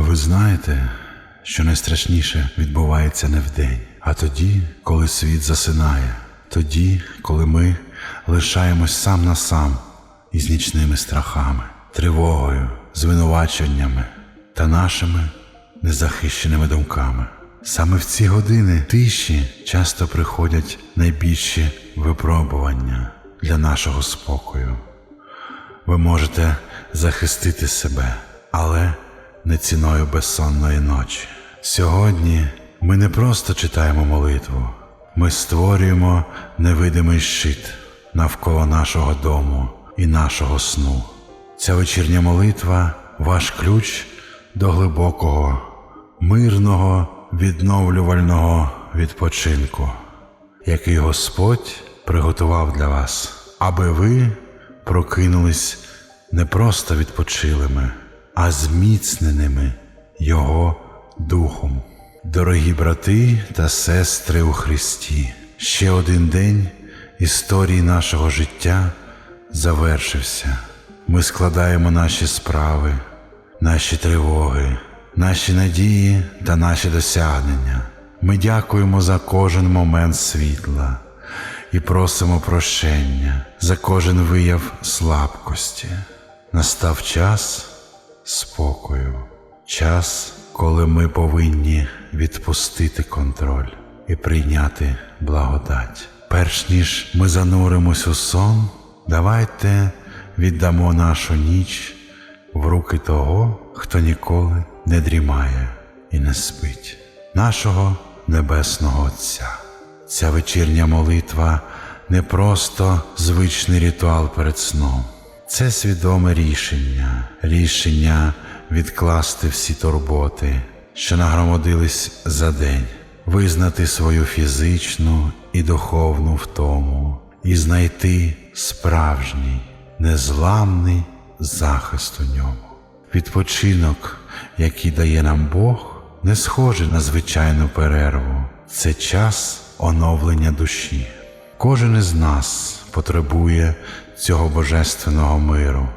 Ви знаєте, що найстрашніше відбувається не вдень, а тоді, коли світ засинає, тоді, коли ми лишаємось сам на сам із нічними страхами, тривогою, звинуваченнями та нашими незахищеними думками. Саме в ці години тиші часто приходять найбільші випробування для нашого спокою. Ви можете захистити себе, але не ціною безсонної ночі. Сьогодні ми не просто читаємо молитву, ми створюємо невидимий щит навколо нашого дому і нашого сну. Ця вечірня молитва ваш ключ до глибокого, мирного, відновлювального відпочинку, який Господь приготував для вас, аби ви прокинулись не просто відпочилими, а зміцненими Його Духом. Дорогі брати та сестри у Христі, ще один день історії нашого життя завершився. Ми складаємо наші справи, наші тривоги, наші надії та наші досягнення. Ми дякуємо за кожен момент світла і просимо прощення за кожен вияв слабкості. Настав час спокою, час, коли ми повинні відпустити контроль і прийняти благодать. Перш ніж ми зануримось у сон, давайте віддамо нашу ніч в руки того, хто ніколи не дрімає і не спить, нашого Небесного Отця. Ця вечірня молитва не просто звичний ритуал перед сном, це свідоме рішення, рішення відкласти всі турботи, що нагромодились за день, визнати свою фізичну і духовну втому і знайти справжній, незламний захист у ньому. Відпочинок, який дає нам Бог, не схожий на звичайну перерву, це час оновлення душі. Кожен із нас потребує цього божественного миру,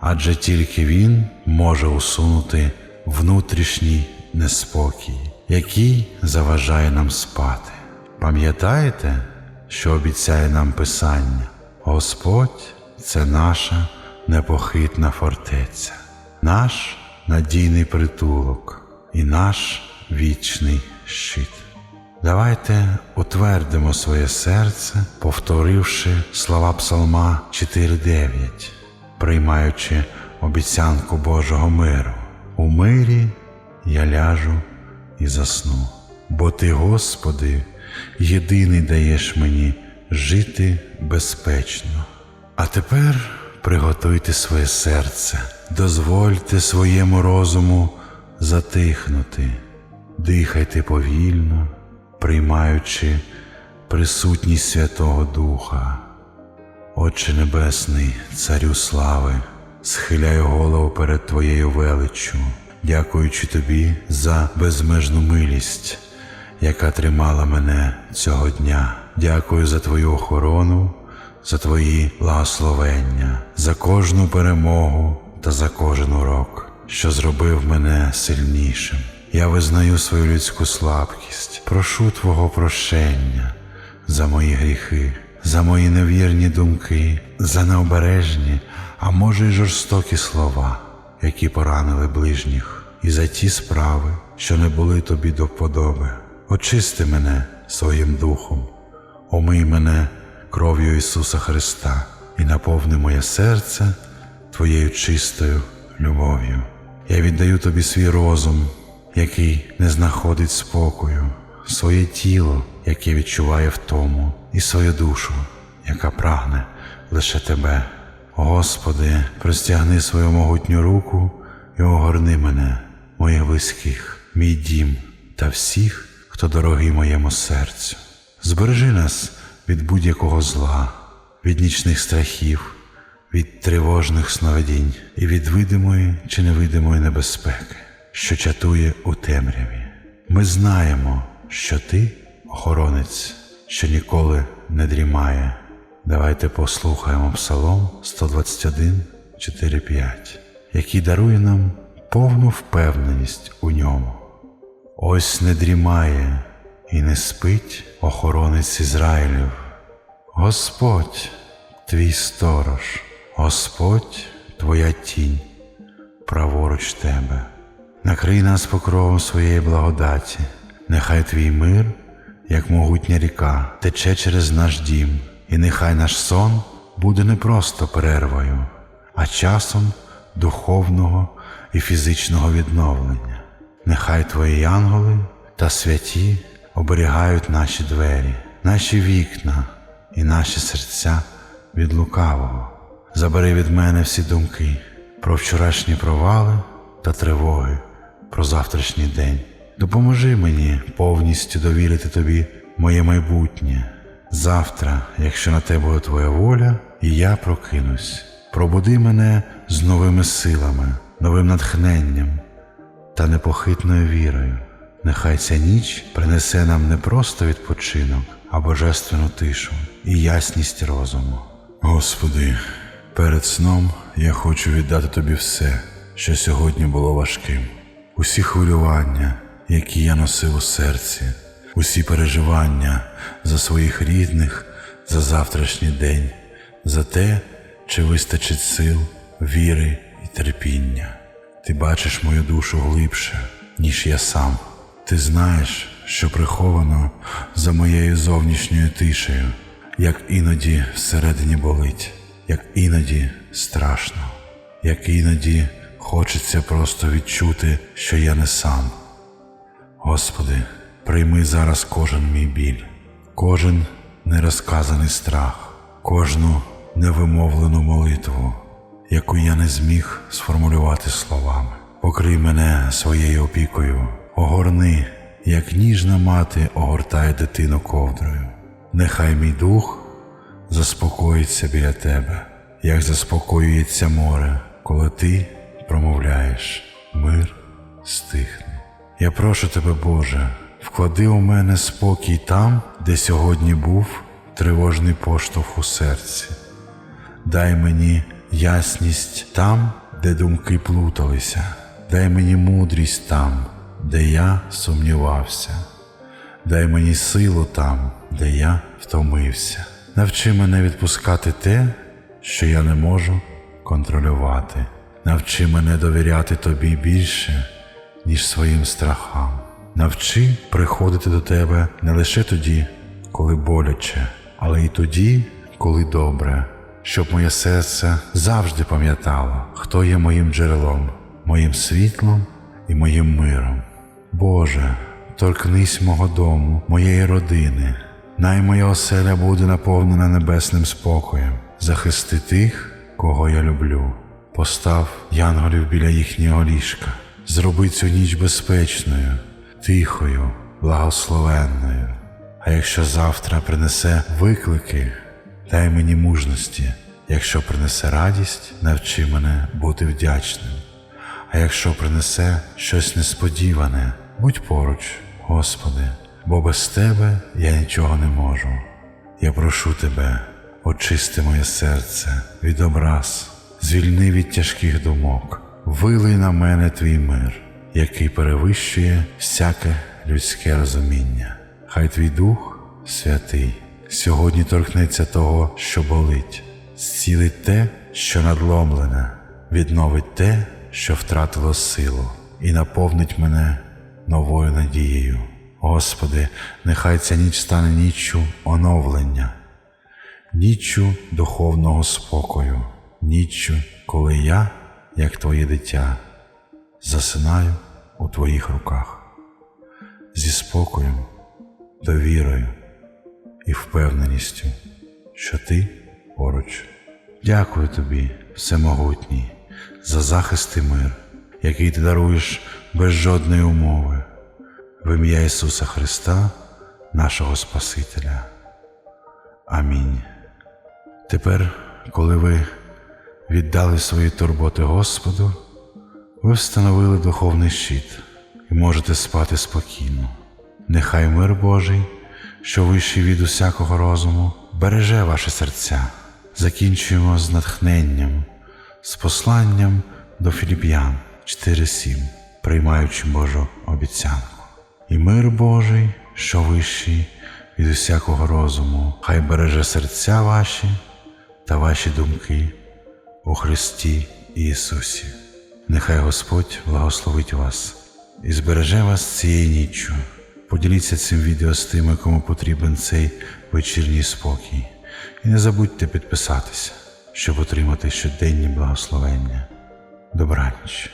адже тільки він може усунути внутрішній неспокій, який заважає нам спати. Пам'ятаєте, що обіцяє нам Писання? Господь це наша непохитна фортеця, наш надійний притулок і наш вічний щит. Давайте утвердимо своє серце, повторивши слова Псалма 4.9, приймаючи обіцянку Божого миру. У мирі я ляжу і засну, бо Ти, Господи, єдиний даєш мені жити безпечно. А тепер приготуйте своє серце, дозвольте своєму розуму затихнути, дихайте повільно, приймаючи присутність Святого Духа. Отче Небесний, Царю слави, схиляю голову перед Твоєю величчю, дякуючи Тобі за безмежну милість, яка тримала мене цього дня. Дякую за Твою охорону, за Твої благословення, за кожну перемогу та за кожен урок, що зробив мене сильнішим. Я визнаю свою людську слабкість, прошу Твого прощення за мої гріхи, за мої невірні думки, за необережні, а може й жорстокі слова, які поранили ближніх, і за ті справи, що не були тобі до вподоби. Очисти мене своїм духом, омий мене кров'ю Ісуса Христа і наповни моє серце Твоєю чистою любов'ю. Я віддаю тобі свій розум, який не знаходить спокою, своє тіло, яке відчуває втому, і свою душу, яка прагне лише тебе. Господи, простягни свою могутню руку і огорни мене, моїх близьких, мій дім та всіх, хто дорогий моєму серцю. Збережи нас від будь-якого зла, від нічних страхів, від тривожних сновидінь і від видимої чи невидимої небезпеки, що чатує у темряві. Ми знаємо, що ти охоронець, що ніколи не дрімає. Давайте послухаємо Псалом 121, 4, 5, який дарує нам повну впевненість у ньому. Ось не дрімає і не спить охоронець Ізраїлів. Господь твій сторож, Господь твоя тінь, праворуч тебе. Накрий нас покровом своєї благодаті, нехай твій мир, як могутня ріка, тече через наш дім, і нехай наш сон буде не просто перервою, а часом духовного і фізичного відновлення. Нехай твої янголи та святі оберігають наші двері, наші вікна і наші серця від лукавого. Забери від мене всі думки про вчорашні провали та тривоги, про завтрашній день. Допоможи мені повністю довірити тобі моє майбутнє. Завтра, якщо на те буде твоя воля, і я прокинусь. Пробуди мене з новими силами, новим натхненням та непохитною вірою. Нехай ця ніч принесе нам не просто відпочинок, а божественну тишу і ясність розуму. Господи, перед сном я хочу віддати тобі все, що сьогодні було важким, усі хвилювання, які я носив у серці, усі переживання за своїх рідних, за завтрашній день, за те, чи вистачить сил, віри і терпіння. Ти бачиш мою душу глибше, ніж я сам. Ти знаєш, що приховано за моєю зовнішньою тишею, як іноді всередині болить, як іноді страшно, як іноді хочеться просто відчути, що я не сам. Господи, прийми зараз кожен мій біль, кожен нерозказаний страх, кожну невимовлену молитву, яку я не зміг сформулювати словами. Покрий мене своєю опікою, огорни, як ніжна мати огортає дитину ковдрою. Нехай мій дух заспокоїться біля тебе, як заспокоюється море, коли ти промовляєш мир стихне. Я прошу тебе, Боже, вклади у мене спокій там, де сьогодні був тривожний поштовх у серці. Дай мені ясність там, де думки плуталися, дай мені мудрість там, де я сумнівався, дай мені силу там, де я втомився. Навчи мене відпускати те, що я не можу контролювати. Навчи мене довіряти тобі більше, ніж своїм страхам. Навчи приходити до тебе не лише тоді, коли боляче, але й тоді, коли добре, щоб моє серце завжди пам'ятало, хто є моїм джерелом, моїм світлом і моїм миром. Боже, торкнись мого дому, моєї родини. Най моя оселя буде наповнена небесним спокоєм. Захисти тих, кого я люблю. Постав янголів біля їхнього ліжка. Зроби цю ніч безпечною, тихою, благословенною. А якщо завтра принесе виклики, дай мені мужності. Якщо принесе радість, навчи мене бути вдячним. А якщо принесе щось несподіване, будь поруч, Господи, бо без Тебе я нічого не можу. Я прошу Тебе, очисти моє серце від образ, звільни від тяжких думок, вилий на мене твій мир, який перевищує всяке людське розуміння. Хай твій дух святий. Сьогодні торкнеться того, що болить, зцілить те, що надломлене, відновить те, що втратило силу, і наповнить мене новою надією. Господи, нехай ця ніч стане ніччю оновлення, ніччю духовного спокою, ніччю, коли я, як Твоє дитя, засинаю у Твоїх руках зі спокоєм, довірою і впевненістю, що Ти поруч. Дякую тобі, всемогутній, за захист і мир, який ти даруєш без жодної умови, в ім'я Ісуса Христа, нашого Спасителя. Амінь. Тепер, коли ви віддали свої турботи Господу, ви встановили духовний щит і можете спати спокійно. Нехай мир Божий, що вищий від усякого розуму, береже ваші серця. Закінчуємо з натхненням, з посланням до філіп'ян. 4.7, приймаючи Божу обіцянку. І мир Божий, що вищий від усякого розуму, хай береже серця ваші та ваші думки у Христі Ісусі. Нехай Господь благословить вас і збереже вас цією ніччю. Поділіться цим відео з тими, кому потрібен цей вечірній спокій. І не забудьте підписатися, щоб отримати щоденні благословення. Добраніч.